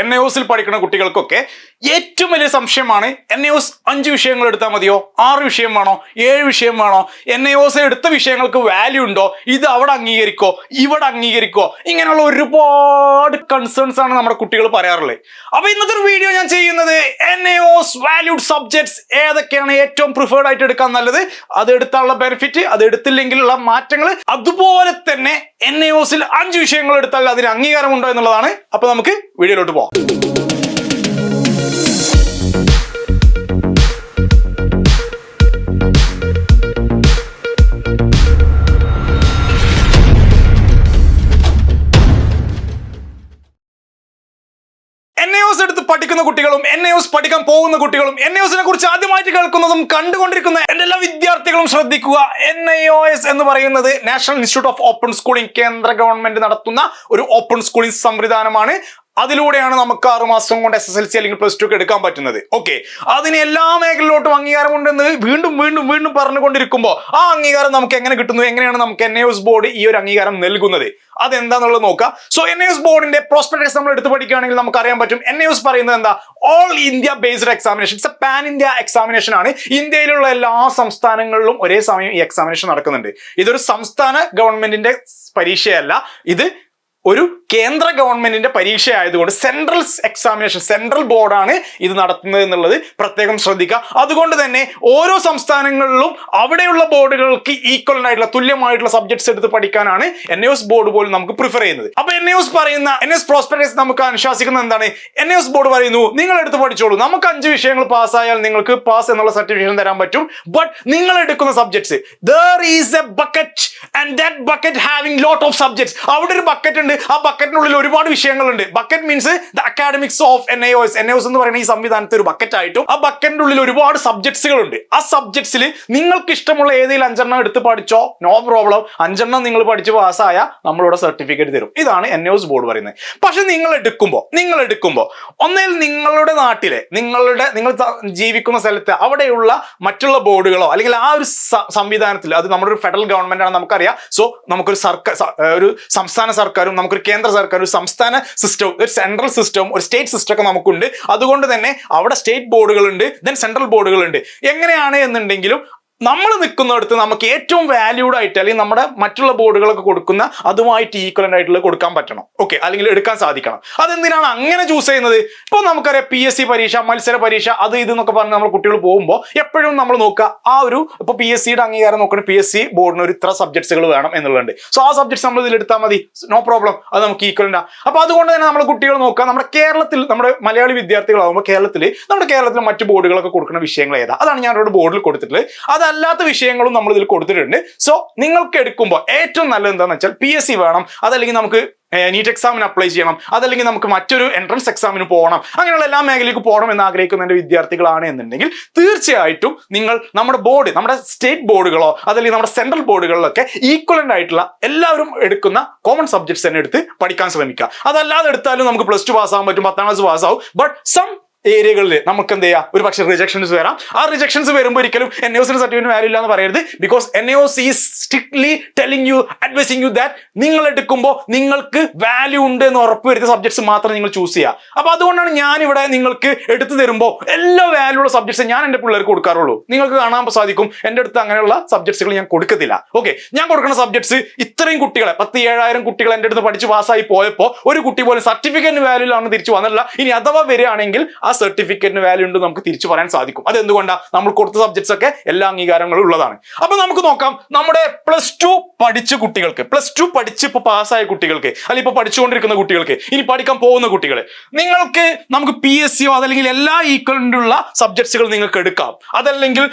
N എസിൽ പഠിക്കുന്ന കുട്ടികൾക്കൊക്കെ ഏറ്റവും വലിയ സംശയമാണ് എൻ എസ് അഞ്ച് വിഷയങ്ങൾ എടുത്താൽ മതിയോ? ആറ് വിഷയം വേണോ? ഏഴ് വിഷയം വേണോ? എൻ എസ് എടുത്ത വിഷയങ്ങൾക്ക് വാല്യൂ ഉണ്ടോ? ഇത് അവിടെ അംഗീകരിക്കോ? ഇവിടെ അംഗീകരിക്കോ? ഇങ്ങനെയുള്ള ഒരുപാട് കൺസേൺസ് ആണ് നമ്മുടെ കുട്ടികൾ പറയാറുള്ളത്. അപ്പൊ ഇന്നത്തെ ഒരു വീഡിയോ ഞാൻ ചെയ്യുന്നത് എൻ എസ് വാല്യൂഡ് സബ്ജക്ട്സ് ഏതൊക്കെയാണ് ഏറ്റവും പ്രിഫേർഡ് ആയിട്ട് എടുക്കാൻ നല്ലത്? അത് എടുത്താനുള്ള ബെനിഫിറ്റ് അത് എടുത്തില്ലെങ്കിലുള്ള മാറ്റങ്ങൾ. അതുപോലെ തന്നെ എൻ എസിൽ അഞ്ച് വിഷയങ്ങൾ എടുത്താൽ അതിന് അംഗീകാരമുണ്ടോ എന്നുള്ളതാണ്. അപ്പൊ നമുക്ക് വീഡിയോയിലോട്ട് പോകാം പഠിക്കുന്ന കുട്ടികളും എൻ പഠിക്കാൻ പോകുന്ന കുട്ടികളും എൻ ഐ ഒസിനെ കുറിച്ച് ആദ്യമായിട്ട് കേൾക്കുന്നതും കണ്ടുകൊണ്ടിരിക്കുന്ന എന്റെ എല്ലാ വിദ്യാർത്ഥികളും ശ്രദ്ധിക്കുക. എൻ ഐ ഒ എസ് എന്ന് പറയുന്നത് National Institute of Open Schooling കേന്ദ്ര ഗവൺമെന്റ് നടത്തുന്ന ഒരു ഓപ്പൺ സ്കൂളിംഗ് സംവിധാനമാണ്. അതിലൂടെയാണ് നമുക്ക് ആറ് മാസം കൊണ്ട് എസ് എസ് എൽ സി അല്ലെങ്കിൽ പ്ലസ് ടു ഒക്കെ എടുക്കാൻ പറ്റുന്നത്. ഓക്കെ അതിന് എല്ലാ മേഖലയിലോട്ടും അംഗീകാരമുണ്ടെന്ന് വീണ്ടും വീണ്ടും വീണ്ടും പറഞ്ഞുകൊണ്ടിരിക്കുമ്പോൾ ആ അംഗീകാരം നമുക്ക് എങ്ങനെ കിട്ടുന്നു? എങ്ങനെയാണ് നമുക്ക് എൻ എസ് ബോർഡ് ഈ ഒരു അംഗീകാരം നൽകുന്നത്? അതെന്താന്നുള്ളത് നോക്കാം. സോ എൻ എസ് ബോർഡിന്റെ പ്രോസ്പെക്ടസ് നമ്മൾ എടുത്ത് പഠിക്കുകയാണെങ്കിൽ നമുക്ക് അറിയാൻ പറ്റും. എൻ എസ് പറയുന്നത് എന്താ? All India based examination it's a pan India examination ആണ്. ഇന്ത്യയിലുള്ള എല്ലാ സംസ്ഥാനങ്ങളിലും ഒരേ സമയം ഈ എക്സാമിനേഷൻ നടക്കുന്നുണ്ട്. ഇതൊരു സംസ്ഥാന ഗവൺമെന്റിന്റെ പരീക്ഷയല്ല. ഇത് ഒരു കേന്ദ്ര ഗവൺമെന്റിന്റെ പരീക്ഷ ആയതുകൊണ്ട് സെൻട്രൽ എക്സാമിനേഷൻ സെൻട്രൽ ബോർഡാണ് ഇത് നടത്തുന്നത് എന്നുള്ളത് പ്രത്യേകം ശ്രദ്ധിക്കുക. അതുകൊണ്ട് തന്നെ ഓരോ സംസ്ഥാനങ്ങളിലും അവിടെയുള്ള ബോർഡുകൾക്ക് ഈക്വൽ ആയിട്ടുള്ള തുല്യമായിട്ടുള്ള സബ്ജക്ട്സ് എടുത്ത് പഠിക്കാനാണ് എൻ എസ് ബോർഡ് പോലും നമുക്ക് പ്രിഫർ ചെയ്യുന്നത്. അപ്പൊ എൻ എസ് പറയുന്ന എൻ എസ് നമുക്ക് അനുശാസിക്കുന്നത് എന്താണ്? എൻ എസ് ബോർഡ് പറയുന്നു നിങ്ങൾ എടുത്ത് പഠിച്ചോളൂ. നമുക്ക് അഞ്ച് വിഷയങ്ങൾ പാസ്സായാൽ നിങ്ങൾക്ക് പാസ് എന്നുള്ള സർട്ടിഫിക്കേഷൻ തരാൻ പറ്റും. ബട്ട് നിങ്ങൾ എടുക്കുന്ന subjects there is a bucket and that bucket having lot of subjects അവിടെ ഒരു ബക്കറ്റ് ഉണ്ട്. ആ ബക്കറ്റിനുള്ളിൽ ഒരുപാട് വിഷയങ്ങളുണ്ട്. Bucket means the academics of N I S N I S എന്ന് പറയുന്ന ഈ സംവിധാനത്തെ ഒരു ബക്കറ്റ് ആയിട്ടും ആ ബക്കറ്റിന്റെ ഉള്ളിൽ ഒരുപാട് സബ്ജക്ട്സുകളുണ്ട് ആ സബ്ജക്ട്സിൽ നിങ്ങൾക്ക് ഇഷ്ടമുള്ള ഏതെങ്കിലും അഞ്ചെണ്ണം എടുത്ത് പഠിച്ചോ നോ പ്രോബ്ലം അഞ്ചെണ്ണം നിങ്ങൾ പഠിച്ച് പാസ്സായ നമ്മളിവിടെ സർട്ടിഫിക്കറ്റ് തരും. ഇതാണ് എൻ ഐ എസ് ബോർഡ് പറയുന്നത്. പക്ഷെ നിങ്ങൾ എടുക്കുമ്പോൾ നിങ്ങൾ എടുക്കുമ്പോൾ ഒന്നേൽ നിങ്ങളുടെ നാട്ടിലെ നിങ്ങളുടെ നിങ്ങൾ ജീവിക്കുന്ന സ്ഥലത്ത് അവിടെയുള്ള മറ്റുള്ള ബോർഡുകളോ അല്ലെങ്കിൽ ആ ഒരു സംവിധാനത്തിൽ അത് നമ്മുടെ ഒരു ഫെഡറൽ ഗവൺമെന്റ് ആണ് നമുക്കറിയാം. സോ നമുക്കൊരു സർക്കാർ ഒരു സംസ്ഥാന സർക്കാരും നമുക്കൊരു കേന്ദ്ര സർക്കാർ ഒരു സംസ്ഥാന സിസ്റ്റവും ഒരു സെൻട്രൽ സിസ്റ്റവും ഒരു സ്റ്റേറ്റ് സിസ്റ്റം ഒക്കെ നമുക്കുണ്ട്. അതുകൊണ്ട് തന്നെ അവിടെ സ്റ്റേറ്റ് ബോർഡുകളുണ്ട് ദെൻ സെൻട്രൽ ബോർഡുകളുണ്ട് എങ്ങനെയാണ് എന്നുണ്ടെങ്കിലും നമ്മൾ നിൽക്കുന്നിടത്ത് നമുക്ക് ഏറ്റവും വാല്യൂഡ് ആയിട്ട് അല്ലെങ്കിൽ നമ്മുടെ മറ്റുള്ള ബോർഡുകളൊക്കെ കൊടുക്കുന്ന അതുമായിട്ട് ഈക്വലന്റ് ആയിട്ടുള്ള കൊടുക്കാൻ പറ്റണം. ഓക്കെ അല്ലെങ്കിൽ എടുക്കാൻ സാധിക്കണം. അതെന്തിനാണ് അങ്ങനെ ചൂസ് ചെയ്യുന്നത്? ഇപ്പോൾ നമുക്കറിയാം പി എസ് സി പരീക്ഷ മത്സര പരീക്ഷ അത് ഇത് എന്നൊക്കെ പറഞ്ഞ് നമ്മൾ കുട്ടികൾ പോകുമ്പോൾ എപ്പോഴും നമ്മൾ നോക്കുക ആ ഒരു ഇപ്പോൾ പി എസ് സിയുടെ അംഗീകാരം നോക്കണം പി എസ് സി ബോർഡിന് ഒരു ഇത്ര സബ്ജക്ട്സുകൾ വേണം എന്നുള്ളതുണ്ട്. സോ ആ സബ്ജക്ട്സ് നമ്മൾ ഇതിൽ എടുത്താൽ മതി. നോ പ്രോബ്ലം അത് നമുക്ക് ഈക്വലന്റ് അപ്പോൾ അതുകൊണ്ട് തന്നെ നമ്മൾ കുട്ടികൾ നോക്കുക നമ്മുടെ കേരളത്തിൽ നമ്മുടെ മലയാളി വിദ്യാർത്ഥികളാകുമ്പോൾ കേരളത്തിൽ നമ്മുടെ കേരളത്തിൽ മറ്റ് ബോർഡുകളൊക്കെ കൊടുക്കുന്ന വിഷയങ്ങൾ ഏതാ? അതാണ് ഞാൻ ബോർഡിൽ കൊടുത്തിട്ടുള്ളത്. അതല്ലാത്ത വിഷയങ്ങളും നമ്മൾ ഇതിൽ കൊടുത്തിട്ടുണ്ട്. സോ നിങ്ങൾക്ക് എടുക്കുമ്പോൾ ഏറ്റവും നല്ലത് എന്താണെന്ന് വെച്ചാൽ പി എസ് സി വേണം. അതല്ലെങ്കിൽ നമുക്ക് നീറ്റ് എക്സാമിന് അപ്ലൈ ചെയ്യണം. അതല്ലെങ്കിൽ നമുക്ക് മറ്റൊരു എൻട്രൻസ് എക്സാമിന് പോകണം. അങ്ങനെയുള്ള എല്ലാ മേഖലയിലേക്ക് പോകണം എന്ന് ആഗ്രഹിക്കുന്ന എന്റെ വിദ്യാർത്ഥികളാണ് എന്നുണ്ടെങ്കിൽ തീർച്ചയായിട്ടും നിങ്ങൾ നമ്മുടെ ബോർഡ് നമ്മുടെ സ്റ്റേറ്റ് ബോർഡുകളോ അതല്ലെങ്കിൽ നമ്മുടെ സെൻട്രൽ ബോർഡുകളിലൊക്കെ ഈക്വലന്റ് ആയിട്ടുള്ള എല്ലാവരും എടുക്കുന്ന കോമൺ സബ്ജക്ട്സ് തന്നെ എടുത്ത് പഠിക്കാൻ ശ്രമിക്കുക. അതല്ലാതെ എടുത്താലും നമുക്ക് പ്ലസ് ടു പാസ്സാകാൻ പറ്റും പത്താം ക്ലാസ് പാസ്സാവും ബട്ട് സം ഏരിയകളിൽ നമുക്ക് എന്ത് ചെയ്യാം? ഒരു പക്ഷേ റിജക്ഷൻസ് വരാം. ആ റിജക്ഷൻസ് വരുമ്പോൾ ഒരിക്കലും എൻ എസ് സർട്ടിഫിക്കറ്റ് വാല്യൂ ഇല്ല എന്ന് പറയരുത്. Because N O C strictly telling you advising you that നിങ്ങൾ എടുക്കുമ്പോൾ നിങ്ങൾക്ക് വാല്യൂ ഉണ്ട് എന്ന് ഉറപ്പ് വരുന്ന സബ്ജക്ട്സ് മാത്രം നിങ്ങൾ ചൂസ് ചെയ്യുക അപ്പൊ അതുകൊണ്ടാണ് ഞാൻ ഇവിടെ നിങ്ങൾക്ക് എടുത്തു തരുമ്പോൾ എല്ലാ വാല്യൂ ഉള്ള സബ്ജക്ട്സ് ഞാൻ എന്റെ പിള്ളേർക്ക് കൊടുക്കാറുള്ളൂ. നിങ്ങൾക്ക് കാണാൻ സാധിക്കും. എന്റെ അടുത്ത് അങ്ങനെയുള്ള സബ്ജക്ട്സുകൾ ഞാൻ കൊടുക്കത്തില്ല. ഓക്കെ ഞാൻ കൊടുക്കുന്ന സബ്ജക്ട്സ് ഇത്രയും കുട്ടികളെ പത്ത് ഏഴായിരം കുട്ടികൾ എന്റെ അടുത്ത് പഠിച്ച് പാസ്സായി പോയപ്പോൾ ഒരു കുട്ടി പോലും സർട്ടിഫിക്കറ്റ് വാല്യൂ ആണ് തിരിച്ചു വന്നില്ല ഇനി അഥവാ വരികയാണെങ്കിൽ ആ സർട്ടിഫിക്കറ്റിന് വാല്യൂ ഉണ്ട് നമുക്ക് തിരിച്ചു പറയാൻ സാധിക്കും. അത് എന്തുകൊണ്ടാണ് നമ്മൾ കൊടുത്ത സബ്ജക്ട്സ് ഒക്കെ എല്ലാ അംഗീകാരങ്ങളും ഉള്ളതാണ്. അപ്പൊ നമുക്ക് നോക്കാം നമ്മുടെ പ്ലസ് ടു പഠിച്ച കുട്ടികൾക്ക് പ്ലസ് ടു പഠിച്ച് ഇപ്പൊ പാസ്സായ കുട്ടികൾക്ക് അല്ലെങ്കിൽ ഇപ്പൊ പഠിച്ചുകൊണ്ടിരിക്കുന്ന കുട്ടികൾക്ക് ഇനി പഠിക്കാൻ പോകുന്ന കുട്ടികൾ നിങ്ങൾക്ക് നമുക്ക് പി എസ് സിയോ അതല്ലെങ്കിൽ എല്ലാ ഈക്വലന്റുള്ള സബ്ജക്ട്സുകൾ നിങ്ങൾക്ക് എടുക്കാം. അതല്ലെങ്കിൽ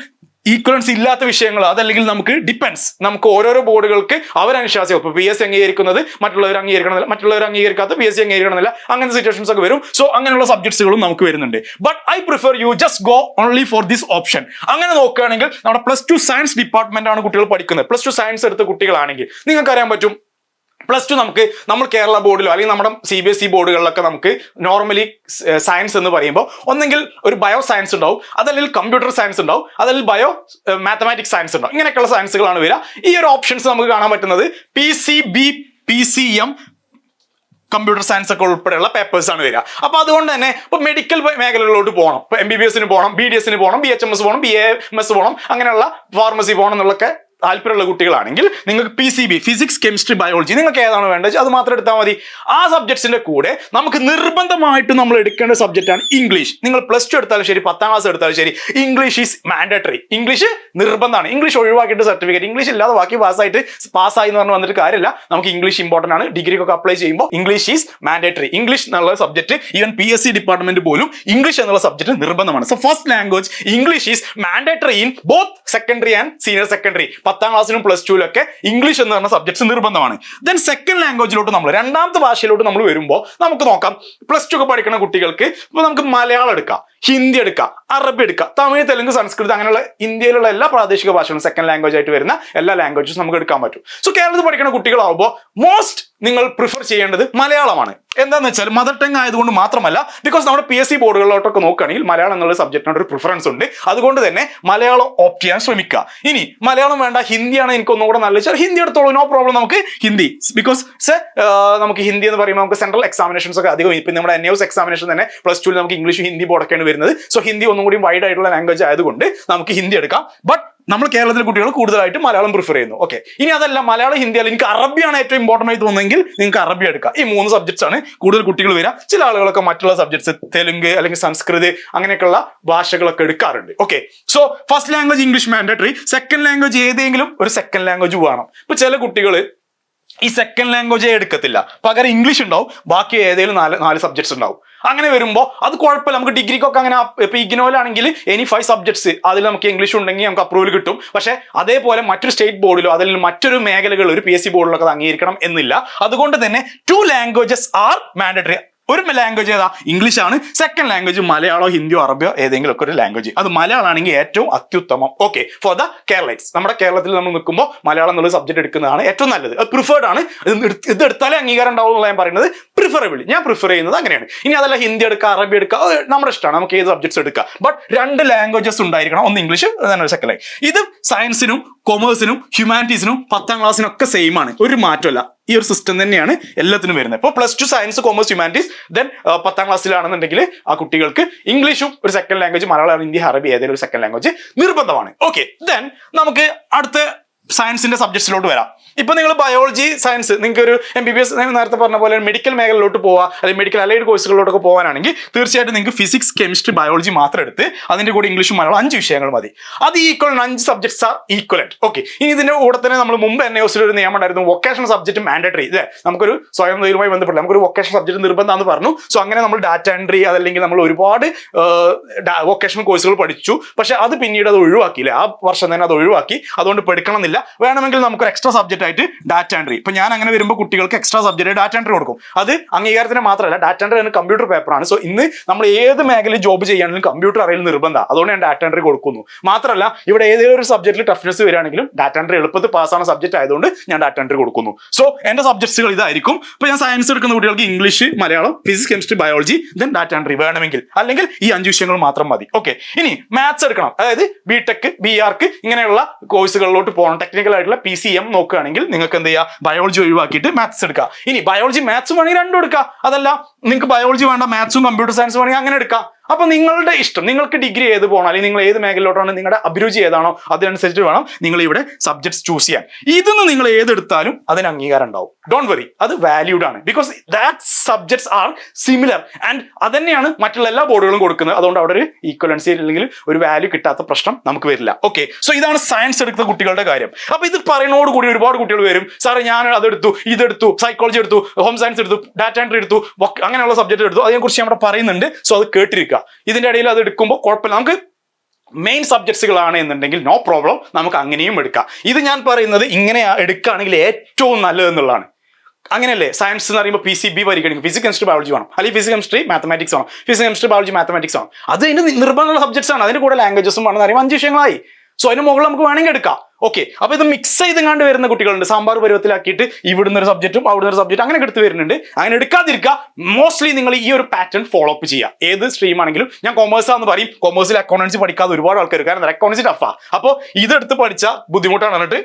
ഈക്വലൻസ് ഇല്ലാത്ത വിഷയങ്ങൾ അതല്ലെങ്കിൽ നമുക്ക് ഡിപ്പെൻസ് നമുക്ക് ഓരോരോ ബോർഡുകൾക്ക് അവരനുശാസ്യം ഇപ്പോൾ പി എസ് അംഗീകരിക്കുന്നത് മറ്റുള്ളവർ അംഗീകരിക്കണമെന്നില്ല മറ്റുള്ളവർ അംഗീകരിക്കാത്ത പി എസ് സി അംഗീകരിക്കണമെന്നില്ല. അങ്ങനത്തെ സിറ്റുവേഷൻസ് ഒക്കെ വരും. സോ അങ്ങനെയുള്ള സബ്ജക്ട്സുകളും നമുക്ക് വരുന്നുണ്ട്. But I prefer you just go only for this option അങ്ങനെ നോക്കുകയാണെങ്കിൽ നമ്മുടെ പ്ലസ് ടു സയൻസ് ഡിപ്പാർട്ട്മെന്റ് ആണ് കുട്ടികൾ പഠിക്കുന്നത്. പ്ലസ് ടു സയൻസ് എടുത്ത കുട്ടികളാണെങ്കിൽ. നിങ്ങൾക്ക് അറിയാൻ പറ്റും പ്ലസ് ടു നമുക്ക് നമ്മൾ കേരള ബോർഡിലോ അല്ലെങ്കിൽ നമ്മുടെ സി ബി എസ് ഇ ബോർഡുകളിലൊക്കെ നമുക്ക് നോർമലി സയൻസ് എന്ന് പറയുമ്പോൾ ഒന്നെങ്കിൽ ഒരു ബയോ സയൻസ് ഉണ്ടാവും അതല്ലെങ്കിൽ കമ്പ്യൂട്ടർ സയൻസ് ഉണ്ടാവും അതല്ലെങ്കിൽ ബയോ മാത്തമാറ്റിക്സ് സയൻസ് ഉണ്ടാവും. ഇങ്ങനെയൊക്കെയുള്ള സയൻസുകളാണ് വരിക. ഈ ഒരു ഓപ്ഷൻസ് നമുക്ക് കാണാൻ പറ്റുന്നത് P C B P C M computer science ഒക്കെ ഉൾപ്പെടെയുള്ള പേപ്പേഴ്സ് ആണ് വരിക. അപ്പൊ അതുകൊണ്ട് തന്നെ ഇപ്പൊ മെഡിക്കൽ മേഖലകളിലോട്ട് പോകണം. ഇപ്പൊ എം ബി ബി എസിന് പോകണം ബി ഡി എസിന് പോകണം ബി എച്ച് എം എസ് പോകണം ബി എ എം എസ് പോകണം അങ്ങനെയുള്ള ഫാർമസി പോകണം എന്നുള്ളൊക്കെ താല്പര്യമുള്ള കുട്ടികളാണെങ്കിൽ നിങ്ങൾക്ക് P C B physics chemistry biology നിങ്ങൾക്ക് ഏതാണ് വേണ്ടത് അത് മാത്രം എടുത്താൽ മതി. ആ സബ്ജക്ട്സിന്റെ കൂടെ നമുക്ക് നിർബന്ധമായിട്ട് നമ്മൾ എടുക്കേണ്ട സബ്ജക്റ്റ് ആണ് ഇംഗ്ലീഷ് നിങ്ങൾ പ്ലസ് ടു എടുത്താലും ശരി പത്താം ക്ലാസ് എടുത്താലും ശരി ഇംഗ്ലീഷ് ഈസ് മാൻഡേറ്ററി ഇംഗ്ലീഷ് നിർബന്ധമാണ്. ഇംഗ്ലീഷ് ഒഴിവാക്കിയിട്ട് സർട്ടിഫിക്കറ്റ് ഇംഗ്ലീഷ് ഇല്ലാതെ ബാക്കി പാസ്സായിട്ട് പാസ്സായി എന്ന് പറഞ്ഞ് വന്നിട്ട് കാര്യമില്ല. നമുക്ക് ഇംഗ്ലീഷ് ഇമ്പോർട്ടന്റ് ആണ്. ഡിഗ്രിക്കൊക്കെ അപ്ലൈ ചെയ്യുമ്പോൾ ഇംഗ്ലീഷ് ഈസ് മാൻഡേറ്ററി ഇംഗ്ലീഷ് എന്നുള്ള subject even P S C department പോലും ഇംഗ്ലീഷ് എന്നുള്ള സബ്ജക്ട് നിർബന്ധമാണ്. So first language English is mandatory in both secondary and senior secondary പത്താം ക്ലാസ്സിലും പ്ലസ് ടുവിലൊക്കെ ഇംഗ്ലീഷ് എന്ന് പറഞ്ഞ സബ്ജക്ട്സ് നിർബന്ധമാണ്. ദെൻ സെക്കൻഡ് ലാംഗ്വേജിലോട്ട് നമ്മൾ രണ്ടാമത്തെ ഭാഷയിലോട്ട് നമ്മൾ വരുമ്പോൾ നമുക്ക് നോക്കാം. പ്ലസ് ടു ഒക്കെ പഠിക്കുന്ന കുട്ടികൾക്ക് ഇപ്പോൾ നമുക്ക് മലയാളം എടുക്കാം. ഹിന്ദി എടുക്കാം അറബി എടുക്കാം തമിഴ് തെലുങ്ക് സംസ്കൃതം അങ്ങനെയുള്ള ഇന്ത്യയിലുള്ള എല്ലാ പ്രാദേശിക ഭാഷകളും സെക്കൻഡ് ലാംഗ്വേജ് ആയിട്ട് വരുന്ന എല്ലാ ലാംഗ്വേജസും നമുക്ക് എടുക്കാൻ പറ്റും. സോ കേരളത്തിൽ പഠിക്കുന്ന കുട്ടികളാവുമ്പോൾ മോസ്റ്റ് നിങ്ങൾ പ്രിഫർ ചെയ്യേണ്ടത് മലയാളമാണ്. എന്താന്ന് വെച്ചാൽ മദർ ടങ് ആയതുകൊണ്ട് മാത്രമല്ല ബിക്കോസ് നമ്മുടെ പി എസ് സി ബോർഡുകളിലോട്ടൊക്കെ നോക്കുകയാണെങ്കിൽ മലയാളം എന്നുള്ള സബ്ജക്റ്റിനോട് ഒരു പ്രിഫറൻസ് ഉണ്ട്. അതുകൊണ്ട് തന്നെ മലയാളം ഓപ്റ്റ് ചെയ്യാൻ ശ്രമിക്കുക. ഇനി മലയാളം വേണ്ട ഹിന്ദിയാണ് എനിക്ക് ഒന്നുകൂടെ നല്ല വെച്ചാൽ ഹിന്ദി എടുത്തോളൂ നോ പ്രോബ്ലം നമുക്ക് ഹിന്ദി. ബിക്കോസ് നമുക്ക് ഹിന്ദി എന്ന് പറയുമ്പോൾ നമുക്ക് സെൻട്രൽ എക്സാമിനേഷൻസ് ഒക്കെ അധികം ഇപ്പം നമ്മുടെ എൻ എസ് എക്സാമിനേഷൻ തന്നെ പ്ലസ് ടുവിൽ നമുക്ക് ഇംഗ്ലീഷ് ഹിന്ദി ബോർഡൊക്കെയാണ് വരുന്നത്. സോ ഹിന്ദി ഒന്നും കൂടി വൈഡ് ആയിട്ടുള്ള ലാംഗ്വേജ് ആയതുകൊണ്ട് നമുക്ക് ഹിന്ദി എടുക്കാം. ബട്ട് നമ്മൾ കേരളത്തിലെ കുട്ടികൾ കൂടുതലായിട്ട് മലയാളം പ്രിഫർ ചെയ്യുന്നു. ഓക്കെ ഇനി അതല്ല മലയാളം ഹിന്ദി അല്ല എനിക്ക് അറബിയാണ് ഏറ്റവും ഇമ്പോർട്ടന്റ് ആയി തോന്നുന്നെങ്കിൽ നിങ്ങൾക്ക് അറബി എടുക്കാം. ഈ മൂന്ന് സബ്ജക്ട്സ് ആണ് കൂടുതൽ കുട്ടികൾ വരിക. ചില ആളുകളൊക്കെ മറ്റുള്ള സബ്ജക്ട്സ് തെലുങ്ക് അല്ലെങ്കിൽ സംസ്കൃത് അങ്ങനെയൊക്കെയുള്ള ഭാഷകളൊക്കെ എടുക്കാറുണ്ട്. Okay so first language English mandatory second language ഏതെങ്കിലും ഒരു സെക്കൻഡ് ലാംഗ്വേജ് വേണം. ഇപ്പൊ ചില കുട്ടികൾ ഈ സെക്കൻഡ് ലാംഗ്വേജേ എടുക്കത്തില്ല. പകരം ഇംഗ്ലീഷ് ഉണ്ടാവും. ബാക്കി ഏതെങ്കിലും നാല് നാല് സബ്ജക്ട്സ് ഉണ്ടാവും. അങ്ങനെ വരുമ്പോൾ അത് കുഴപ്പമില്ല. നമുക്ക് ഡിഗ്രിക്കൊക്കെ അങ്ങനെ ഇപ്പോൾ ഇഗ്നോയിലാണെങ്കിൽ എനി ഫൈവ് സബ്ജക്ട്സ് അതിൽ നമുക്ക് ഇംഗ്ലീഷ് ഉണ്ടെങ്കിൽ നമുക്ക് അപ്രൂവൽ കിട്ടും. പക്ഷേ അതേപോലെ മറ്റൊരു സ്റ്റേറ്റ് ബോർഡിലോ അതിൽ മറ്റൊരു മേഖലകളിൽ ഒരു പി എസ് സി ബോർഡിലൊക്കെ അത് അംഗീകരിക്കണം എന്നില്ല. അതുകൊണ്ട് തന്നെ ടു ലാംഗ്വേജസ് ആർ മാൻഡറ്ററി ഒരു ലാംഗ്വേജ് ഏതാ? ഇംഗ്ലീഷ് ആണ്. സെക്കൻഡ് ലാംഗ്വേജ് മലയാളോ ഹിന്ദിയോ അറബിയോ ഏതെങ്കിലും ഒക്കെ ഒരു ലാംഗ്വേജ് അത് മലയാളം ആണെങ്കിൽ ഏറ്റവും അത്യുത്തമം. ഓക്കെ ഫോർ ദ കേരളൈറ്റ്സ് നമ്മുടെ കേരളത്തിൽ നമ്മൾ നിൽക്കുമ്പോൾ മലയാളം എന്നുള്ള സബ്ജക്ട് എടുക്കുന്നതാണ് ഏറ്റവും നല്ലത്. അത് പ്രിഫേർഡ് ആണ്. ഇത് എടുത്താലേ അംഗീകാരം ഉണ്ടാവും എന്നുള്ള ഞാൻ പറയുന്നത്. പ്രിഫറബിൾ ഞാൻ പ്രിഫർ ചെയ്യുന്നത് അങ്ങനെയാണ്. ഇനി അതല്ല ഹിന്ദി എടുക്കുക അറബി എടുക്കുക അത് നമ്മുടെ ഇഷ്ടമാണ്. നമുക്ക് ഏത് സബ്ജക്ട്സ് എടുക്കുക ബട്ട് രണ്ട് ലാംഗ്വേജസ് ഉണ്ടായിരിക്കണം. ഒന്ന് ഇംഗ്ലീഷ് സെക്കൻഡ് ഇത് സയൻസിനും കൊമേഴ്സിനും ഹ്യൂമാനിറ്റീസിനും പത്താം ക്ലാസ്സിനും ഒക്കെ സെയിം ആണ്. ഒരു മാറ്റമല്ല ഈ ഒരു സിസ്റ്റം തന്നെയാണ് എല്ലാത്തിനും വരുന്നത്. ഇപ്പോൾ plus two science commerce humanities then പത്താം ക്ലാസ്സിലാണെന്നുണ്ടെങ്കിൽ ആ കുട്ടികൾക്ക് ഇംഗ്ലീഷും ഒരു സെക്കൻഡ് ലാംഗ്വേജ് മലയാളം ഹിന്ദി അറബി ഏതെങ്കിലും ഒരു സെക്കൻഡ് ലാംഗ്വേജ് നിർബന്ധമാണ്. ഓക്കെ ദെൻ നമുക്ക് അടുത്ത സയൻസിന്റെ സബ്ജക്ട്സിലോട്ട് വരാം. ഇപ്പൊ നിങ്ങൾ ബയോളജി സയൻസ് നിങ്ങൾക്ക് ഒരു എം ബി ബി എസ് നേരത്തെ പറഞ്ഞ പോലെ മെഡിക്കൽ മേഖലയിലോട്ട് പോവാ അല്ലെങ്കിൽ മെഡിക്കൽ അലൈഡ് കോഴ്സുകളിലോട്ടൊക്കെ പോകാനാണെങ്കിൽ തീർച്ചയായിട്ടും നിങ്ങൾക്ക് ഫിസിക്സ് കെമിസ്ട്രി ബയോളജി മാത്രം എടുത്ത് അതിന്റെ കൂടെ ഇംഗ്ലീഷും മലയാളം അഞ്ച് വിഷയങ്ങൾ മതി. അത് ഈക്വൽ അഞ്ച് സബ്ജക്ട്സ് ആർ ഈക്വലന്റ് ഓക്കെ ഇനി ഇതിന്റെ കൂടെ തന്നെ നമ്മൾ മുമ്പ് എൻ ഒരു നിയമം ഉണ്ടായിരുന്നു വൊക്കേഷണൽ സബ്ജക്ട് മാൻഡറ്ററി അല്ലേ നമുക്കൊരു സ്വയം തൊഴിലുമായി ബന്ധപ്പെട്ട് നമുക്കൊരു വൊക്കേഷണൽ സബ്ജക്ട് നിർബന്ധമാണെന്ന് പറഞ്ഞു. സോ അങ്ങനെ നമ്മൾ ഡാറ്റ എൻട്രി അതല്ലെങ്കിൽ നമ്മൾ ഒരുപാട് വൊക്കേഷണൽ കോഴ്സുകൾ പഠിച്ചു. പക്ഷെ അത് പിന്നീട് അത് ഒഴിവാക്കിയില്ലേ. ആ വർഷം തന്നെ അത് ഒഴിവാക്കി. അതുകൊണ്ട് പഠിക്കണമെന്നില്ല വേണമെങ്കിൽ നമുക്ക് ഒരു എക്സ്ട്രാ സബ്ജക്റ്റ് ആയിട്ട് ഡാറ്റ എൻട്രി ഇപ്പൊ ഞാൻ അങ്ങനെ വരുമ്പോൾ കുട്ടികൾക്ക് എക്സ്ട്രാ സബ്ജക്റ്റ് ഡാറ്റ എൻട്രി കൊടുക്കും. അത് അംഗീകാരത്തിന് മാത്രമല്ല ഡാറ്റ എൻട്രി എന്ന കമ്പ്യൂട്ടർ പേപ്പറാണ് സോ ഇന്ന് നമ്മൾ ഏത് മേഖലയിൽ ജോബ് ചെയ്യാണെങ്കിലും കമ്പ്യൂട്ടർ അറിയൽ നിർബന്ധമാണ് അതുകൊണ്ട് ഞാൻ ഡാറ്റ എൻട്രി കൊടുക്കുന്നു. മാത്രമല്ല ഇവിടെ ഏതെങ്കിലും ഒരു സബ്ജക്റ്റിൽ ടഫ്നെസ് വരികയാണെങ്കിലും ഡാറ്റ എൻട്രി എളുപ്പത്തിൽ പാസ്സാണ് സബ്ജക്റ്റ് ആയതുകൊണ്ട് ഞാൻ ഡാറ്റ എൻട്രി കൊടുക്കുന്നു. സോ എന്റെ സബ്ജക്ട്സുകൾ ഇതായിരിക്കും. ഇപ്പൊ ഞാൻ സയൻസ് എടുക്കുന്ന കുട്ടികൾക്ക് English Malayalam physics chemistry biology then data entry വേണമെങ്കിൽ. അല്ലെങ്കിൽ ഈ അഞ്ച് വിഷയങ്ങൾ മാത്രം മതി. ഓക്കെ ഇനി മാത്സ് എടുക്കണം. അതായത് ബി ടെക് ബി ആർക്ക് ഇങ്ങനെയുള്ള കോഴ്സുകളിലോട്ട് പോകണം. ടെക്നിക്കൽ ആയിട്ടുള്ള പി സി എം നോക്കുകയാണെങ്കിൽ നിങ്ങൾക്ക് എന്ത് ചെയ്യുക ബയോളജി ഒഴിവാക്കിയിട്ട് മാത്സ് എടുക്കുക ഇനി ബയോളജി മാത്സ് വേണമെങ്കിൽ രണ്ടും എടുക്കുക അതല്ല നിങ്ങൾക്ക് ബയോളജി വേണ്ട മാത്സും കമ്പ്യൂട്ടർ സയൻസും വേണമെങ്കിൽ അങ്ങനെ എടുക്കാം. അപ്പൊ നിങ്ങളുടെ ഇഷ്ടം നിങ്ങൾക്ക് ഡിഗ്രി ഏത് പോകണം അല്ലെങ്കിൽ നിങ്ങൾ ഏത് മേഖലയിലോട്ടാണ് നിങ്ങളുടെ അഭിരുചി ഏതാണോ അതിനനുസരിച്ച് വേണം നിങ്ങൾ ഇവിടെ സബ്ജക്ട്സ് ചൂസ് ചെയ്യാൻ. ഇതിന്ന് നിങ്ങൾ ഏതെടുത്താലും അതിന് അംഗീകാരം ഉണ്ടാവും. ഡോണ്ട് വറി അത് വാല്യൂഡ് ആണ്. Because that subjects are similar and അതന്നെയാണ് മറ്റുള്ള എല്ലാ ബോർഡുകളും കൊടുക്കുന്നത്. അതുകൊണ്ട് അവിടെ ഒരു ഈക്വലൻസി അല്ലെങ്കിൽ ഒരു വാല്യൂ കിട്ടാത്ത പ്രശ്നം നമുക്ക് വരില്ല. ഓക്കെ സോ ഇതാണ് സയൻസ് എടുത്ത കുട്ടികളുടെ കാര്യം. അപ്പൊ ഇത് പറയുന്നതോട് കൂടി ഒരുപാട് കുട്ടികൾ വരും. സാറേ ഞാൻ അതെടുത്തു ഇതെടുത്തു സൈക്കോളജി എടുത്തു ഹോം സയൻസ് എടുത്തു ഡാറ്റ എൻട്രി എടുത്തു അങ്ങനെയുള്ള സബ്ജക്ട് എടുത്തു. അതിനെക്കുറിച്ച് ഇവിടെ പറയുന്നുണ്ട്. സോ അത് കേട്ടിരിക്കുക. ഇതിന്റെ ഇടയിൽ അത് എടുക്കുമ്പോൾ കുഴപ്പമില്ല. നമുക്ക് മെയിൻ സബ്ജക്ട്സുകളാണ് എന്നുണ്ടെങ്കിൽ നോ പ്രോബ്ലം നമുക്ക് അങ്ങനെയും എടുക്കാം. ഇത് ഞാൻ പറയുന്നത് ഇങ്ങനെ എടുക്കുകയാണെങ്കിൽ ഏറ്റവും നല്ലതെന്നുള്ളതാണ് അങ്ങനെയല്ലേ? സയൻസ് എന്ന് പറയുമ്പോൾ പി സി ബി പരിഗണിക്കും. ഫിസിക്സ് കെമിസ്ട്രി ബയോളജി വേണം. അല്ലെങ്കിൽ ഫിസിക്സ് കെമിസ്ട്രി മാത്തമാറ്റിക്സ് വേണം. ഫിസിക്സ് കെമിസ്ട്രി ബയോളജി മാത്തമാറ്റിക്സ് വേണം. അത് അതിന് നിർബന്ധമുള്ള സബ്ജക്ട്സ് ആണ്. അതിന് കൂടെ ലാംഗ്വേജസും വേണമെന്ന് പറയുമ്പോൾ അഞ്ച് വിഷയങ്ങളായി. സോ അതിന് മുകളിൽ നമുക്ക് വേണമെങ്കിൽ എടുക്കാം. ഓക്കെ അപ്പൊ ഇത് മിക്സ് ചെയ്ത് കണ്ട് വരുന്ന കുട്ടികളുണ്ട്. സാമ്പാർ പരുവത്തിലാക്കിയിട്ട് ഇവിടുന്ന് ഒരു സബ്ജക്റ്റും അവിടുന്ന് ഒരു സബ്ജക്റ്റ് അങ്ങനെ എടുത്ത് വരുന്നുണ്ട്. അങ്ങനെ എടുക്കാതിരിക്കുക. മോസ്റ്റ്ലി നിങ്ങൾ ഈ ഒരു പാറ്റേൺ ഫോളോ അപ്പ് ചെയ്യുക. ഏത് സ്ട്രീം ആണെങ്കിലും ഞാൻ കോമേഴ്സ് ആണെന്ന് പറയും. കോമേഴ്സിൽ അക്കൗണ്ടൻസി പഠിക്കാതെ ഒരുപാട് ആൾക്കാർ കാരണം അക്കൗണ്ടൻസി ടഫാ അപ്പോൾ ഇതെടുത്ത് പഠിച്ച ബുദ്ധിമുട്ടാണ്. എന്നിട്ട്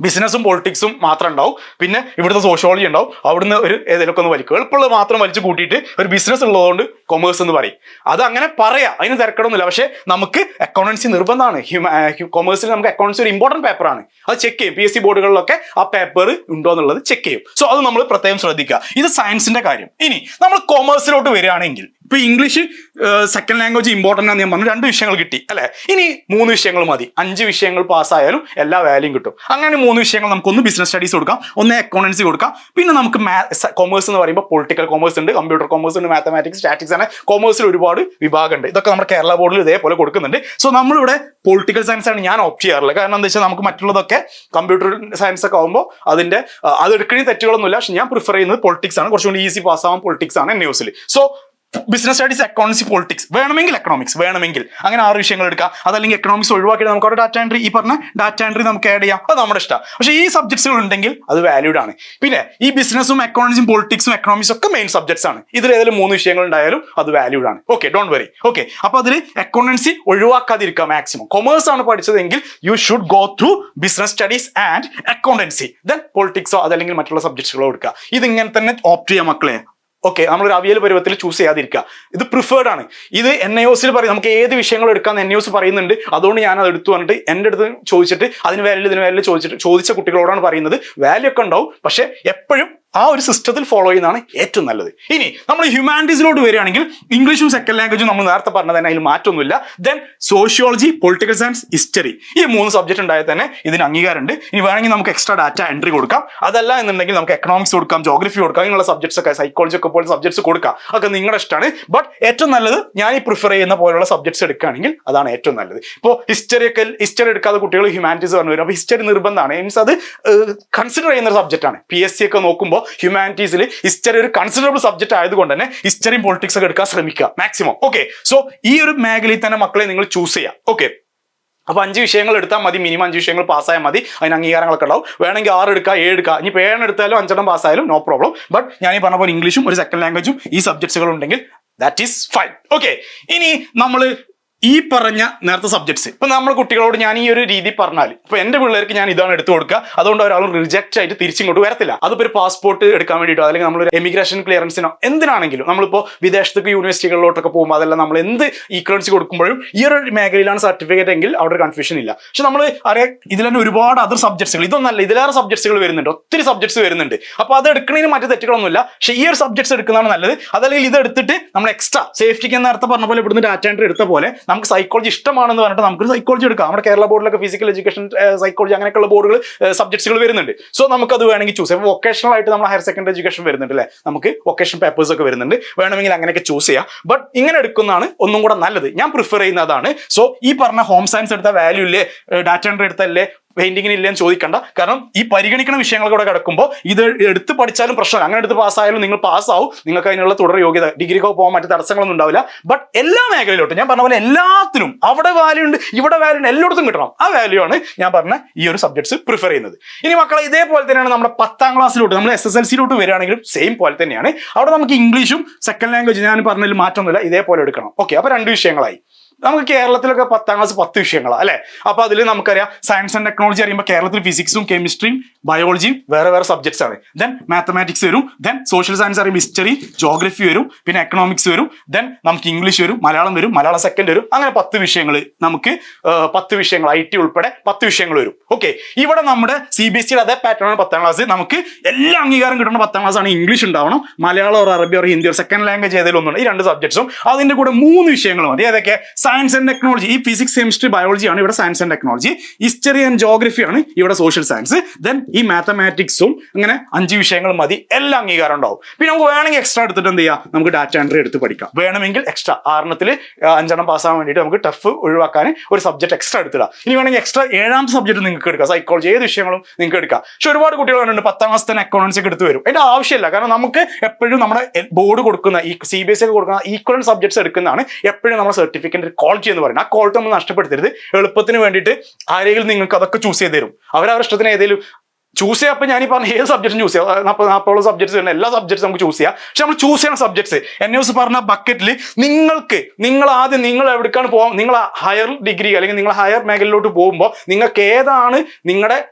ബിസിനസ്സും പൊളിറ്റിക്സും മാത്രം ഉണ്ടാവും. പിന്നെ ഇവിടുത്തെ സോഷ്യോളജി ഉണ്ടാവും. അവിടുന്ന് ഒരു ഏതെങ്കിലുമൊക്കെ ഒന്ന് വലിക്കും. എളുപ്പമുള്ളത് മാത്രം വലിച്ചു കൂട്ടിയിട്ട് ഒരു ബിസിനസ് ഉള്ളതുകൊണ്ട് കൊമേഴ്സ് എന്ന് പറയും. അത് അങ്ങനെ പറയാം. അതിന് തിരക്കടൊന്നുമില്ല. പക്ഷേ നമുക്ക് അക്കൗണ്ടൻസി നിർബന്ധമാണ്. കൊമേഴ്സിൽ നമുക്ക് അക്കൗണ്ടൻസി ഒരു ഇമ്പോർട്ടന്റ് പേപ്പറാണ് അത് ചെക്ക് ചെയ്യും. പി എസ് സി ബോർഡുകളിലൊക്കെ ആ പേപ്പർ ഉണ്ടോ എന്നുള്ളത് ചെക്ക് ചെയ്യും. സോ അത് നമ്മൾ പ്രത്യേകം ശ്രദ്ധിക്കുക. ഇത് സയൻസിന്റെ കാര്യം. ഇനി നമ്മൾ കൊമേഴ്സിലോട്ട് വരികയാണെങ്കിൽ ഇപ്പൊ ഇംഗ്ലീഷ് സെക്കൻഡ് ലാംഗ്വേജ് ഇമ്പോർട്ടന്റ് ആണെന്ന് ഞാൻ പറഞ്ഞു. രണ്ട് വിഷയങ്ങൾ കിട്ടി അല്ലെ? ഇനി മൂന്ന് വിഷയങ്ങൾ മതി. അഞ്ച് വിഷയങ്ങൾ പാസ്സായാലും എല്ലാ വാല്യൂം കിട്ടും. അങ്ങനെ മൂന്ന് വിഷയങ്ങൾ നമുക്കൊന്ന് ബിസിനസ് സ്റ്റഡീസ് കൊടുക്കാം. ഒന്ന് അക്കൗണ്ടൻസി കൊടുക്കാം. പിന്നെ നമുക്ക് കൊമേഴ്സ് എന്ന് പറയുമ്പോൾ പൊളിറ്റിക്കൽ കോമേഴ്സ് ഉണ്ട് കമ്പ്യൂട്ടർ കോമേഴ്സ് ഉണ്ട് മാത്തമാറ്റിക്സ് സ്റ്റാറ്റിക്സ് ആണ് കോമേഴ്സിൽ ഒരുപാട് വിഭാഗമുണ്ട്. ഇതൊക്കെ നമ്മുടെ കേരള ബോർഡിൽ ഇതേപോലെ കൊടുക്കുന്നുണ്ട്. സോ നമ്മളിവിടെ പൊളിറ്റിക്കൽ സയൻസ് ആണ് ഞാൻ ഓപ്റ്റ് ചെയ്യാറുള്ളത്. കാരണം എന്താ വെച്ചാൽ നമുക്ക് മറ്റുള്ളതൊക്കെ കമ്പ്യൂട്ടർ സയൻസ് ഒക്കെ ആകുമ്പോൾ അതിന്റെ അത് എടുക്കണി തെറ്റുകളൊന്നുമില്ല. പക്ഷെ ഞാൻ പ്രിഫർ ചെയ്യുന്നത് പൊളിറ്റിക്സ് ആണ്. കുറച്ചുകൂടി ഈസി പാസ് ആവാൻ പൊളിറ്റിക്സ് ആണ് ന്യൂസിൽ so business studies economics politics വേണമെങ്കിൽ എക്കണോമിക്സ് വേണമെങ്കിൽ. അങ്ങനെ ആറ് വിഷയങ്ങൾ എടുക്കാം. അതല്ലെങ്കിൽ എക്കണോമിക്സ് ഒഴിവാക്കിയിട്ട് നമുക്ക് അവിടെ ഡാറ്റ എൻട്രി ഈ പറഞ്ഞ ഡാറ്റ എൻട്രി നമുക്ക് ആഡ് ചെയ്യാം. അത് നമ്മുടെ ഇഷ്ടം. പക്ഷേ ഈ സബ്ജക്ട്സുകൾ ഉണ്ടെങ്കിൽ അത് വാല്യൂഡ് ആണ്. പിന്നെ ഈ ബിസിനസ്സും എക്കോണമിക്സും പോളിറ്റിക്സും എക്കണോമിക്സും ഒക്കെ മെയിൻ സബ്ജക്ട്സ് ആണ്. ഇതിൽ ഏതെങ്കിലും മൂന്ന് വിഷയങ്ങൾ ഉണ്ടായാലും അത് വാല്യൂഡ് ആണ്. ഓക്കെ ഡോണ്ട് വെറി ഓക്കെ അപ്പോൾ അതിൽ അക്കൗണ്ടൻസി ഒഴിവാക്കാതിരിക്കുക മാക്സിമം കൊമേഴ്സ് ആണ് പഠിച്ചതെങ്കിൽ you should go through business studies and accountancy then പോളിറ്റിക്സോ അതല്ലെങ്കിൽ മറ്റുള്ള സബ്ജക്ട്സുകളോ എടുക്കുക. ഇതിങ്ങനെ തന്നെ ഓപ്റ്റ് ചെയ്യാം മക്കളെ. ഓക്കെ നമ്മൾ ഒരു അവിയൽ പരുവത്തിൽ ചൂസ് ചെയ്യാതിരിക്കുക. ഇത് പ്രിഫേർഡ് ആണ്. ഇത് എൻ ഐ ഒസിൽ പറയും നമുക്ക് ഏത് വിഷയങ്ങൾ എടുക്കാന്ന് എൻ ഐ ഒസ് പറയുന്നുണ്ട്. അതുകൊണ്ട് ഞാൻ അത് എടുത്തു പറഞ്ഞിട്ട് എന്റെ അടുത്ത് ചോദിച്ചിട്ട് അതിന് വാല്യൂ ഇതിന് വാല്യൂ ചോദിച്ചിട്ട് ചോദിച്ച കുട്ടികളോടാണ് പറയുന്നത്. വാല്യൂ ഒക്കെ ഉണ്ടാവും പക്ഷെ എപ്പോഴും ആ ഒരു സിസ്റ്റത്തിൽ ഫോളോ ചെയ്യുന്നതാണ് ഏറ്റവും നല്ലത്. ഇനി നമ്മൾ ഹ്യൂമാനിറ്റീസിലോട്ട് വരികയാണെങ്കിൽ ഇംഗ്ലീഷും സെക്കൻഡ് ലാംഗ്വേജും നമ്മൾ നേരത്തെ പറഞ്ഞത് തന്നെ അതിൽ മാറ്റമൊന്നുമില്ല. Then sociology political science history ഈ മൂന്ന് സബ്ജക്ട് ഉണ്ടായാൽ തന്നെ ഇതിന് അംഗീകാരമുണ്ട്. ഇനി വേണമെങ്കിൽ നമുക്ക് എക്സ്ട്രാ ഡാറ്റ എൻട്രി കൊടുക്കാം. അതല്ല എന്നുണ്ടെങ്കിൽ നമുക്ക് എക്കണോമിക്സ് കൊടുക്കാം ജോഗ്രഫി കൊടുക്കാം ഇങ്ങനെയുള്ള സബ്ജക്ട്സ് ഒക്കെ സൈക്കോളജി ഒക്കെ പോലെ സബ്ജക്ട്സ് കൊടുക്കാം. അതൊക്കെ നിങ്ങളുടെ ഇഷ്ടമാണ്. ബട്ട് ഏറ്റവും നല്ലത് ഞാൻ ഈ പ്രിഫർ ചെയ്യുന്ന പോലുള്ള സബ്ജക്ട്സ് എടുക്കുകയാണെങ്കിൽ അതാണ് ഏറ്റവും നല്ലത്. ഇപ്പോൾ ഹിസ്റ്ററി ഒക്കെ ഹിസ്റ്ററി എടുക്കാതെ കുട്ടികൾ ഹ്യൂമാനിറ്റീസ് പറഞ്ഞു വരും. അപ്പോൾ ഹിസ്റ്ററി നിർബന്ധമാണ്. മീൻസ് അത് കൺസിഡർ ചെയ്യുന്ന ഒരു സബ്ജക്റ്റാണ് പി എസ് സി ഒക്കെ നോക്കുമ്പോൾ ഹ്യൂമാനിറ്റീസിൽ ഹിസ്റ്ററി ഒരു കൺസിഡറബിൾ സബ്ജക്ട് ആയതുകൊണ്ട് തന്നെ ഹിസ്റ്ററിയും പൊളിറ്റിക്സ് ഒക്കെ എടുക്കാൻ ശ്രമിക്കുക മാക്സിമം ഓക്കെ സോ ഈ ഒരു മേഖലയിൽ തന്നെ മക്കളെ നിങ്ങൾ ചൂസ് ചെയ്യാം. ഓക്കെ അപ്പൊ അഞ്ച് വിഷയങ്ങൾ എടുത്താൽ മതി മിനിമം അഞ്ച് വിഷയങ്ങൾ പാസ്സായാൽ മതി അതിന് അംഗീകാരങ്ങളൊക്കെ ഉണ്ടാവും. വേണമെങ്കിൽ ആറ് എടുക്കുക ഏഴ് എടുക്കുക ഇനി ഏഴെണ്ണം എടുത്താലും അഞ്ചെണ്ണം പാസ്സായാലും നോ പ്രോബ്ലം ബട്ട് ഞാൻ ഈ പറഞ്ഞ പോലെ ഇംഗ്ലീഷും ഒരു സെക്കൻഡ് ലാംഗ്വേജും ഈ സബ്ജക്ട്സുകൾ ഉണ്ടെങ്കിൽ ദാറ്റ് ഈസ് ഫൈൻ ഓക്കെ ഇനി നമ്മൾ ഈ പറഞ്ഞ നേരത്തെ സബ്ജക്ട്സ് ഇപ്പൊ നമ്മൾ കുട്ടികളോട് ഞാൻ ഈ ഒരു രീതി പറഞ്ഞാൽ ഇപ്പൊ എന്റെ പിള്ളേർക്ക് ഞാൻ ഇതാണ് എടുത്തു കൊടുക്കുക. അതുകൊണ്ട് ഒരാൾ റിജക്റ്റ് ആയിട്ട് തിരിച്ചിങ്ങോട്ട് വരത്തില്ല. അതിപ്പോ ഒരു പാസ്പോർട്ട് എടുക്കാൻ വേണ്ടിയിട്ടോ അല്ലെങ്കിൽ നമ്മൾ എമിഗ്രേഷൻ ക്ലിയറൻസിനോ എന്തിനാണെങ്കിലും നമ്മളിപ്പോ വിദേശത്തേക്ക് യൂണിവേഴ്സിറ്റികളിലോട്ടൊക്കെ പോകുമ്പോൾ അതെല്ലാം നമ്മൾ എന്ത് ഈക്വലൻസി കൊടുക്കുമ്പോഴും ഈ ഒരു മേഖലയിലാണ് സർട്ടിഫിക്കറ്റ് എങ്കിൽ അവിടെ ഒരു കൺഫ്യൂഷൻ ഇല്ല. പക്ഷെ നമ്മൾ അറിയാം ഇതിൽ തന്നെ ഒരുപാട് അതർ സബ്ജക്ട്സുകൾ ഇതൊന്നല്ല ഇതിലേറെ സബ്ജക്ട്സുകൾ വരുന്നുണ്ട്. ഒത്തിരി സബ്ജക്ട്സ് വരുന്നുണ്ട്. അപ്പൊ അത് എടുക്കുന്നതിന് മറ്റു തെറ്റുകളൊന്നുമില്ല. പക്ഷെ ഈ ഒരു സബ്ജക്ട്സ് എടുക്കുന്നതാണ് നല്ലത്. അതല്ലെങ്കിൽ ഇത് എടുത്തിട്ട് നമ്മൾ എക്സ്ട്രാ സേഫ്റ്റിക്ക് നേരത്തെ പറഞ്ഞ പോലെ ഇവിടുന്ന് ഡാറ്റ എൻട്രി എടുത്ത പോലെ നമുക്ക് സൈക്കോളജി ഇഷ്ടമാണെന്ന് പറഞ്ഞിട്ട് നമുക്ക് സൈക്കോളജി എടുക്കാം. നമ്മുടെ കേരള ബോർഡിലൊക്കെ ഫിസിക്കൽ എഡ്യൂക്കേഷൻ സൈക്കോളജി അങ്ങനെയൊക്കെയുള്ള ബോർഡുകൾ സബ്ജക്ട്സുകൾ വരുന്നുണ്ട്. സോ നമുക്ക് അത് വേണമെങ്കിൽ ചൂസ് ചെയ്യാം വൊക്കേഷണൽ ആയിട്ട് നമ്മൾ ഹയർ സെക്കൻഡറി എഡ്യൂക്കേഷൻ വരുന്നുണ്ട് അല്ലേ? നമുക്ക് വൊക്കേഷൻ പേപ്പേഴ്സ് ഒക്കെ വരുന്നുണ്ട്. വേണമെങ്കിൽ അങ്ങനെയൊക്കെ ചൂസ് ചെയ്യാം. ബട്ട് ഇങ്ങനെ എടുക്കുന്നതാണ് ഒന്നും കൂടെ നല്ലത്. ഞാൻ പ്രിഫർ ചെയ്യുന്നതാണ്. സോ ഈ പറഞ്ഞ ഹോം സയൻസ് എടുത്ത വാല്യൂ ഇല്ലേ? ഡാറ്റ എൻട്രി എടുത്തല്ലേ പെയിന്റിങ്ങിന് ഇല്ലെന്ന് ചോദിക്കണ്ട. കാരണം ഈ പരിഗണിക്കുന്ന വിഷയങ്ങൾ കൂടെ കിടക്കുമ്പോൾ ഇത് എടുത്ത് പഠിച്ചാലും പ്രശ്നമില്ല. അങ്ങനെ എടുത്ത് പാസ്സായാലും നിങ്ങൾ പാസ്സാവും. നിങ്ങൾക്ക് അതിനുള്ള തുടർ യോഗ്യത ഡിഗ്രിക്കോ പോകാൻ മറ്റു തടസ്സങ്ങളൊന്നും ഉണ്ടാവില്ല. ബട്ട് എല്ലാ മേഖലയിലോട്ടും ഞാൻ പറഞ്ഞ പോലെ എല്ലാത്തിനും അവിടെ വാല്യൂ ഉണ്ട് ഇവിടെ വാല്യൂ ഉണ്ട് എല്ലായിടത്തും കിട്ടണം. ആ വാല്യൂ ആണ് ഞാൻ പറഞ്ഞ ഈ ഒരു സബ്ജക്ട്സ് പ്രിഫർ ചെയ്യുന്നത്. ഇനി മക്കളെ ഇതേപോലെ തന്നെയാണ് നമ്മുടെ പത്താം ക്ലാസ്സിലോട്ട് നമ്മൾ എസ് എസ് എൽ സിയിലോട്ട് വരികയാണെങ്കിലും സെയിം പോലെ തന്നെയാണ്. അവിടെ നമുക്ക് ഇംഗ്ലീഷും സെക്കൻഡ് ലാംഗ്വേജ് ഞാൻ പറഞ്ഞതിൽ മാറ്റമൊന്നുമില്ല. ഇതേപോലെ എടുക്കണം. ഓക്കെ അപ്പൊ രണ്ട് വിഷയങ്ങളായി. നമുക്ക് കേരളത്തിലൊക്കെ പത്താം ക്ലാസ് പത്ത് വിഷയങ്ങളാണ് അല്ലെ? അപ്പൊ അതിൽ നമുക്കറിയാം സയൻസ് ആൻഡ് ടെക്നോളജി അറിയുമ്പോൾ കേരളത്തിൽ ഫിസിക്സും കെമിസ്ട്രിയും ബയോളജിയും വേറെ വേറെ സബ്ജക്ട്സ് ആണ്. ദെൻ മാത്തമാറ്റിക്സ് വരും ദെൻ സോഷ്യൽ സയൻസ് അറിയുമ്പോൾ ഹിസ്റ്ററി ജോഗ്രഫി വരും പിന്നെ എക്കണോമിക്സ് വരും ദെൻ നമുക്ക് ഇംഗ്ലീഷ് വരും മലയാളം വരും മലയാളം സെക്കൻഡ് വരും അങ്ങനെ പത്ത് വിഷയങ്ങൾ നമുക്ക് പത്ത് വിഷയങ്ങൾ ഐ ടി ഉൾപ്പെടെ പത്ത് വിഷയങ്ങൾ വരും. ഓക്കെ ഇവിടെ നമ്മുടെ സി ബി എസ് സിയുടെ അതേ പാറ്റേൺ ആണ് പത്താം ക്ലാസ് നമുക്ക് എല്ലാ അംഗീകാരം കിട്ടുന്ന പത്താം ക്ലാസ് ആണ് ഇംഗ്ലീഷ് ഉണ്ടാവണം മലയാളം ഓർ അറബി or Hindi or second language ഏതെങ്കിലും ഒന്നുണ്ട് ഈ രണ്ട് സബ്ജക്ട്സും അതിന്റെ കൂടെ മൂന്ന് വിഷയങ്ങൾ മതി. ഏതൊക്കെ? സയൻസ് ആൻഡ് ടെക്നോളജി ഈ ഫിസിക്സ് കെമിസ്ട്രി ബയോളജി ആണ് ഇവിടെ science and technology history and geography ആണ് ഇവിടെ സോഷ്യൽ സയൻസ് ദെൻ ഈ മാത്തമാറ്റിക്സും അങ്ങനെ അഞ്ച് വിഷയങ്ങൾ മതി. എല്ലാം അംഗീകാരം ഉണ്ടാവും. പിന്നെ നമുക്ക് വേണമെങ്കിൽ എക്സ്ട്രാ എടുത്തിട്ട് എന്ത് ചെയ്യാം? നമുക്ക് ഡാറ്റ എൻട്രി എടുത്ത് പഠിക്കാം. വേണമെങ്കിൽ എക്സ്ട്രാ ആറെണ്ണത്തിൽ അഞ്ചെണ്ണം പാസ്സാകാൻ വേണ്ടിയിട്ട് നമുക്ക് ടഫ് ഒഴിവാക്കാൻ ഒരു സബ്ജക്ട് എക്സ്ട്രാ എടുത്തിടാം. ഇനി വേണമെങ്കിൽ എക്സ്ട്രാ ഏഴാമത്തെ സബ്ജക്ട് നിങ്ങൾക്ക് എടുക്കാം. സൈക്കോളജി ഏത് വിഷയങ്ങളും നിങ്ങൾക്ക് എടുക്കാം. പക്ഷെ ഒരുപാട് കുട്ടികൾ കണ്ടുണ്ട് പത്താം ക്ലാസ് തന്നെ അക്കൗണ്ട്സ് ഒക്കെ എടുത്ത് വരും. അതിന്റെ ആവശ്യമില്ല. കാരണം നമുക്ക് എപ്പോഴും നമ്മുടെ ബോർഡ് കൊടുക്കുന്ന ഈ സി ബി എസ് ഒക്കെ കൊടുക്കുന്ന ഈക്വൽ സബ്ജക്ട്സ് എടുക്കുന്നതാണ് എപ്പോഴും നമ്മുടെ സർട്ടിഫിക്കറ്റ് ക്വാളിറ്റി എന്ന് പറയുന്നത് ആ ക്വാളിറ്റി നമ്മൾ നഷ്ടപ്പെടുത്തരുത്. എളുപ്പത്തിന് വേണ്ടിയിട്ട് ആരെങ്കിലും നിങ്ങൾക്ക് അതൊക്കെ ചൂസ് ചെയ്ത് തരും. അവരവരുടെ ഇഷ്ടത്തിന് ഏതെങ്കിലും ചൂസ് ചെയ്യാം. ഞാൻ ഈ പറഞ്ഞ ഏത് സബ്ജക്റ്റും ചൂസ് ചെയ്യാം. നാൽപ്പത് നാൽപ്പതോളം സബ്ജക്ട്സ് വരുന്ന എല്ലാ സബ്ജക്ട്സ് നമുക്ക് ചൂസ് ചെയ്യാം. പക്ഷെ നമ്മൾ ചൂസ് ചെയ്യുന്ന സബ്ജക്ട്സ് എൻ എസ് പറഞ്ഞ ബക്കറ്റിൽ നിങ്ങൾക്ക് നിങ്ങൾ ആദ്യം നിങ്ങൾ എവിടേക്കാണ് പോകാം നിങ്ങൾ ഹയർ ഡിഗ്രി അല്ലെങ്കിൽ നിങ്ങൾ ഹയർ മേഖലയിലോട്ട് പോകുമ്പോൾ നിങ്ങൾക്ക് ഏതാണ് നിങ്ങളുടെ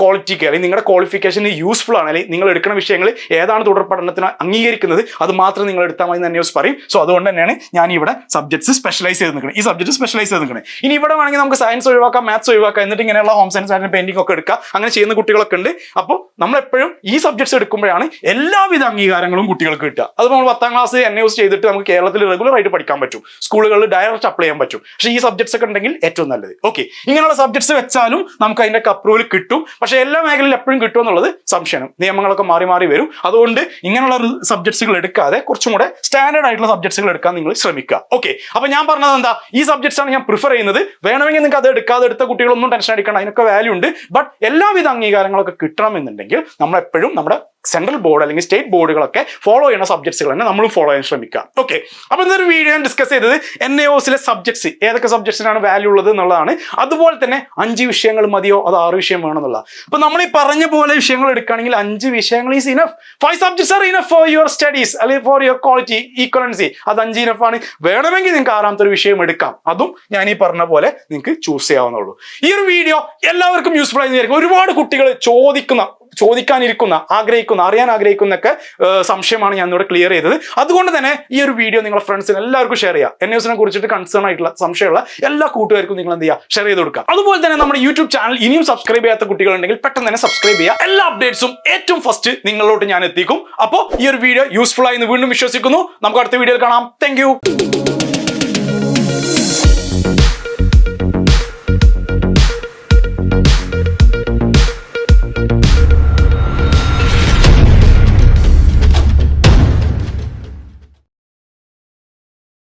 ക്വാളിറ്റിക്ക് അല്ലെങ്കിൽ നിങ്ങളുടെ ക്വാളിഫിക്കേഷന് യൂസ്ഫുൾ ആണ് അല്ലെങ്കിൽ നിങ്ങൾ എടുക്കുന്ന വിഷയങ്ങൾ ഏതാണ് തുടർ പഠനത്തിന് അംഗീകരിക്കുന്നത് അത് മാത്രം നിങ്ങൾ എടുത്താൽ മതി തന്നെ ന്യൂസ് പറയും. സോ അതുകൊണ്ട് തന്നെയാണ് ഞാൻ ഇവിടെ സബ്ജക്ട്സ് സ്പെഷ്യലൈസ് ചെയ്ത് നിൽക്കുന്നത്. ഈ സബ്ജക്ട് സ്പെഷ്യലൈസ് ചെയ്ത് നിൽക്കുന്നത്. ഇനി ഇവിടെ വേണമെങ്കിൽ നമുക്ക് സയൻസ് ഒഴിവാക്കാം മാത്സ് ഒഴിവാക്കാം എന്നിട്ട് ഇങ്ങനെയുള്ള ഹോം സയൻസ് ആൻഡ് പെയിന്റിംഗ് ഒക്കെ എടുക്കുക അങ്ങനെ ചെയ്യുന്ന കുട്ടികളൊക്കെ ഉണ്ട്. അപ്പോൾ നമ്മൾ എപ്പോഴും ഈ സബ്ജക്ട്സ് എടുക്കുമ്പോഴാണ് എല്ലാവിധ അംഗീകാരങ്ങളും കുട്ടികൾക്ക് കിട്ടുക. അത് നമ്മൾ പത്താം ക്ലാസ് എൻ യൂസ് ചെയ്തിട്ട് നമുക്ക് കേരളത്തിൽ റെഗുലർ ആയിട്ട് പഠിക്കാൻ പറ്റും. സ്കൂളുകളിൽ ഡയറക്റ്റ് അപ്ലൈ ചെയ്യാൻ പറ്റും. പക്ഷേ ഈ സബ്ജക്ട്സ് ഒക്കെ ഉണ്ടെങ്കിൽ ഏറ്റവും നല്ലത്. ഓക്കെ ഇങ്ങനെയുള്ള സബ്ജക്ട്സ് വെച്ചാലും നമുക്ക് അതിന്റെ അപ്രൂവൽ കിട്ടും. പക്ഷേ എല്ലാ മേഖലയിലും എപ്പോഴും കിട്ടും എന്നുള്ളത് സംശയം നിയമങ്ങളൊക്കെ മാറി മാറി വരും. അതുകൊണ്ട് ഇങ്ങനെയുള്ള സബ്ജക്ട്സുകൾ എടുക്കാതെ കുറച്ചും കൂടെ സ്റ്റാൻഡേർഡ് ആയിട്ടുള്ള സബ്ജക്ട്സുകൾ എടുക്കാൻ നിങ്ങൾ ശ്രമിക്കുക. ഓക്കെ അപ്പൊ ഞാൻ പറഞ്ഞത് എന്താ? ഈ സബ്ജക്ട്സ് ആണ് ഞാൻ പ്രിഫർ ചെയ്യുന്നത്. വേണമെങ്കിൽ നിങ്ങൾക്ക് അത് എടുക്കാതെ എടുത്ത കുട്ടികളൊന്നും ടെൻഷൻ അടിക്കണം അതിനൊക്കെ വാല്യൂ ഉണ്ട്. ബട്ട് എല്ലാവിധ അംഗീകാരങ്ങളൊക്കെ കിട്ടണമെന്നുണ്ടെങ്കിൽ നമ്മൾ എപ്പോഴും നമ്മുടെ സെൻട്രൽ ബോർഡ് അല്ലെങ്കിൽ സ്റ്റേറ്റ് ബോർഡുകളൊക്കെ ഫോളോ ചെയ്യുന്ന സബ്ജക്ട്സുകൾ തന്നെ നമ്മൾ ഫോളോ ചെയ്യാൻ ശ്രമിക്കുക. ഓക്കെ അപ്പോൾ ഇന്നൊരു വീഡിയോ ഞാൻ ഡിസ്കസ് ചെയ്തത് എൻ എ ഒസിലെ സബ്ജക്ട്സ് ഏതൊക്കെ സബ്ജക്ട്സിനാണ് വാല്യൂ ഉള്ളത് എന്നുള്ളതാണ്. അതുപോലെ തന്നെ അഞ്ച് വിഷയങ്ങൾ മതിയോ? അത് ആറ് വിഷയം വേണമെന്നുള്ള എന്നുള്ളത് അപ്പൊ നമ്മൾ ഈ പറഞ്ഞ പോലെ വിഷയങ്ങൾ എടുക്കുകയാണെങ്കിൽ അഞ്ച് വിഷയങ്ങൾ is enough five subjects are enough for your studies അല്ലെങ്കിൽ ഫോർ യുവർ ക്വാളിറ്റി ഈക്വലൻസി അത് അഞ്ച് ഇനഫ് ആണ്. വേണമെങ്കിൽ നിങ്ങൾക്ക് ആറാമത്തെ ഒരു വിഷയം എടുക്കാം. അതും ഞാൻ ഈ പറഞ്ഞ പോലെ നിങ്ങൾക്ക് ചൂസ് ചെയ്യാവുന്നുള്ളൂ ഈ ഒരു വീഡിയോ എല്ലാവർക്കും യൂസ്ഫുൾ ആയി ഒരുപാട് കുട്ടികൾ ചോദിക്കുന്ന ചോദിക്കാനിരിക്കുന്ന ആഗ്രഹിക്കുന്ന അറിയാൻ ആഗ്രഹിക്കുന്നൊക്കെ സംശയമാണ് ഞാൻ ഇവിടെ ക്ലിയർ ചെയ്തത്. അതുകൊണ്ട് തന്നെ ഈ ഒരു വീഡിയോ നിങ്ങളുടെ ഫ്രണ്ട്സിന് എല്ലാവർക്കും ഷെയർ ചെയ്യുക. എൻ ന്യൂസിനെ കുറിച്ചിട്ട് കൺസേൺ ആയിട്ടുള്ള സംശയമുള്ള എല്ലാ കൂട്ടുകാർക്കും നിങ്ങൾ എന്ത് ചെയ്യുക? ഷെയർ ചെയ്ത് കൊടുക്കുക. അതുപോലെ തന്നെ നമ്മുടെ യൂട്യൂബ് ചാനൽ ഇനിയും സബ്സ്ക്രൈബ് ചെയ്യാത്ത കുട്ടികളുണ്ടെങ്കിൽ പെട്ടെന്ന് തന്നെ സബ്സ്ക്രൈബ് ചെയ്യുക. എല്ലാ അപ്ഡേറ്റ്സും ഏറ്റവും ഫസ്റ്റ് നിങ്ങളിലോട്ട് ഞാൻ എത്തിക്കും. അപ്പോൾ ഈ ഒരു വീഡിയോ യൂസ്ഫുൾ ആയി എന്ന് വീണ്ടും വിശ്വസിക്കുന്നു. നമുക്ക് അടുത്ത വീഡിയോയിൽ കാണാം. താങ്ക്